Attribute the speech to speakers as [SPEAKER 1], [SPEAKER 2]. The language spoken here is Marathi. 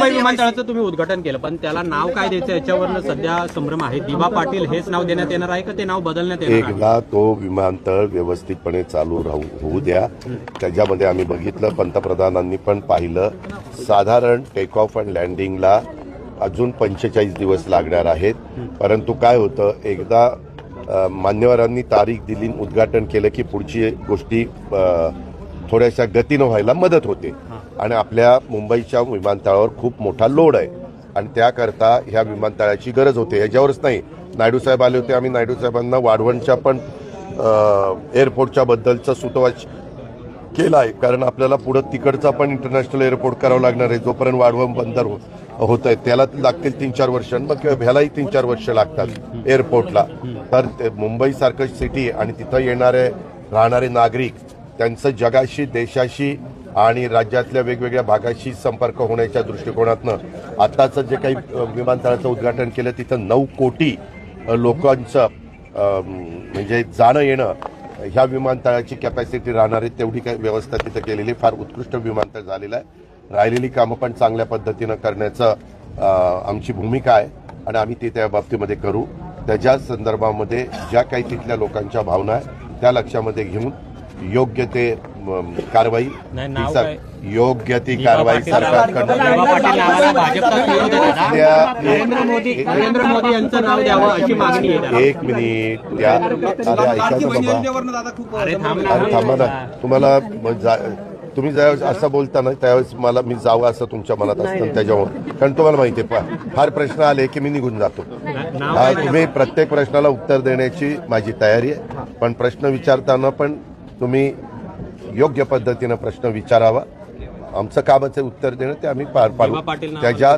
[SPEAKER 1] मुंबई विमानतळाचं तुम्ही उद्घाटन केलं पण त्याला नाव काय द्यायचं याच्यावरनं सध्या संभ्रम आहे. दिवा पाटील हेच नाव देण्यात येणार आहे का? ते नाव बदलण्यात येणार
[SPEAKER 2] एकदा तो विमानतळ व्यवस्थितपणे चालू राहू होऊ द्या. त्याच्यामध्ये आम्ही बघितलं पंतप्रधानांनी पण पाहिलं. साधारण टेक ऑफ अँड लँडिंगला अजून पंचेचाळीस दिवस लागणार आहेत. परंतु काय होतं एकदा मान्यवरांनी तारीख दिली उद्घाटन केलं की पुढची गोष्टी थोड्याशा गतीनं व्हायला मदत होते. आणि आपल्या मुंबईच्या विमानतळावर खूप मोठा लोड आहे. आणि त्याकरता ह्या विमानतळाची गरज होते. याच्यावरच नाही. नायडू साहेब आले होते. आम्ही नायडू साहेबांना वाढवणच्या पण एअरपोर्टच्या बद्दलचा सुतोवाच केला आहे कारण आपल्याला पुढं तिकडचा पण इंटरनॅशनल एअरपोर्ट करावं लागणार आहे. जोपर्यंत वाढवण बंदर होत आहे त्याला लागतील तीन चार वर्ष मग ह्यालाही तीन चार वर्ष लागतात एअरपोर्टला तर ते मुंबईसारखं सिटी आणि तिथं येणारे राहणारे नागरिक त्यांचं जगाशी देशाशी आणि राज्यातल्या वेगवेगळ्या भागाशी संपर्क होण्याच्या दृष्टिकोनातनं आत्ताचं जे काही विमानतळाचं उद्घाटन केलं तिथं नऊ कोटी लोकांचं म्हणजे जाणं येणं ह्या विमानतळाची कॅपॅसिटी राहणार आहे तेवढी काही व्यवस्था तिथं केलेली फार उत्कृष्ट विमानतळ झालेलं आहे. राहिलेली कामं पण चांगल्या पद्धतीनं करण्याचं आमची भूमिका आहे आणि आम्ही ती त्या बाबतीमध्ये करू. त्याच्या संदर्भामध्ये ज्या काही तिथल्या लोकांच्या भावना आहे त्या लक्षामध्ये घेऊन योग्य ते कारवाई? योग्य ती कारवाई
[SPEAKER 1] पाटील. नावाला-
[SPEAKER 2] सरकारकडून
[SPEAKER 1] दिवा पाटील नावाला भाजपचा विरोध आहे दादा.
[SPEAKER 2] त्या-
[SPEAKER 1] नरेंद्र मोदी. नरेंद्र मोदी यांचं नाव द्यावं अशी मागणी आहे. दादा.
[SPEAKER 2] एक मिनिट. त्या अरे
[SPEAKER 1] थांब ना.
[SPEAKER 2] तुम्हाला तुम्ही ज्यावेळेस असं बोलता ना त्यावेळेस मला मी जावं असं तुमच्या मनात असतं त्याच्यामुळे. कारण तुम्हाला माहिती आहे फार प्रश्न आले की मी निघून जातो. तुम्ही प्रत्येक प्रश्नाला उत्तर देण्याची माझी तयारी आहे. पण प्रश्न विचारताना पण तुम्ही योग्य पद्धतीनं प्रश्न विचारावा. आमचं कामाचं उत्तर देणं ते आम्ही पार पाडू. त्याच्या